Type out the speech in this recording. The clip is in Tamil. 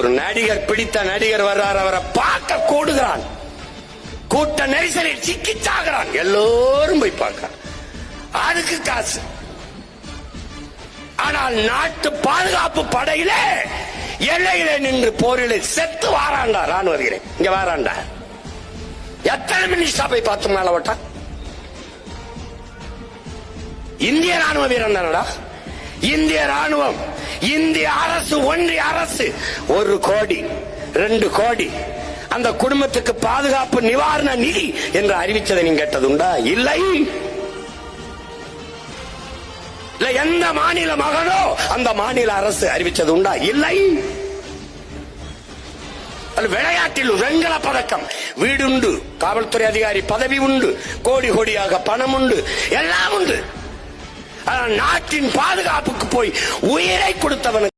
ஒரு நடிகர் பிடித்த நடிகர் வர்றார் அவரை பார்க்க கூடுகிறான். கூட்ட நெரிசலில் சிக்கி சாகிறான் எல்லோரும் போய் பார்க்க அதுக்கு காசு. ஆனால் நாட்டு பாதுகாப்பு படையில எல்லையில நின்று போரில் செத்து வாராண்டா ராணுவ வருகிறேன். இங்க வாராண்டா. எத்தனை மினிஸ்டா போய் பார்த்து மேல விட்டான்? இந்திய ராணுவ வீரன் தானடா? இந்திய ராணுவம் இந்திய அரசு ஒன்றிய அரசு ஒரு கோடி ரெண்டு கோடி. அந்த குடும்பத்துக்கு பாதுகாப்பு நிவாரண நிதி என்று அறிவித்ததை நீங்க கேட்டதுண்டா? இல்லை. இல்ல எந்த மாநில மகனோ அந்த மாநில அரசு அறிவிச்சது உண்டா இல்லை விளையாட்டில் வெண்கல பதக்கம். வீடுண்டு காவல்துறை அதிகாரி பதவி உண்டு கோடி கோடியாக பணம் உண்டு எல்லாம் உண்டு. நாட்டின் பாதுகாப்புக்கு போய் உயிரை கொடுத்தவனுக்கு